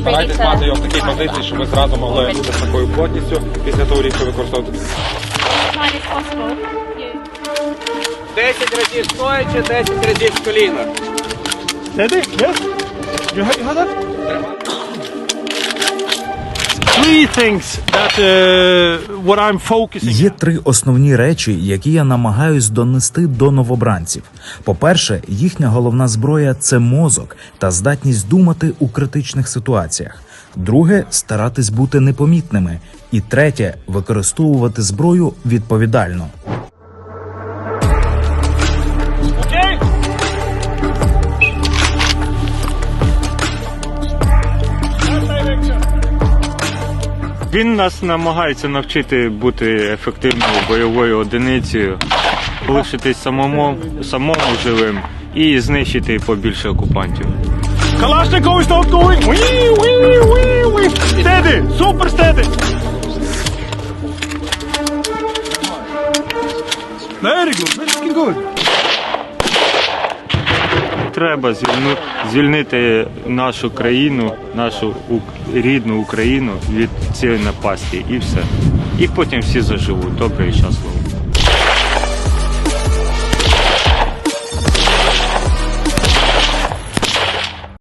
Старайтесь мати його в такій позиції, щоб ви зразу могли з такою плотністю після того річку використовувати. As high as possible. You. 10 разів стоячи, 10 разів в колінах. Steady? Yes? You have, you have that? Є три основні речі, які я намагаюсь донести до новобранців. По-перше, їхня головна зброя це мозок та здатність думати у критичних ситуаціях. Друге старатись бути непомітними. І третє використовувати зброю відповідально. Він нас намагається навчити бути ефективною бойовою одиницею, лишитись самому, самому живим і знищити побільше окупантів. Wee, wee. Steady. Super steady. Very good. Very good. Треба звільнити нашу країну, нашу рідну Україну від цієї напасті і все. І потім всі заживуть добре і щасливо.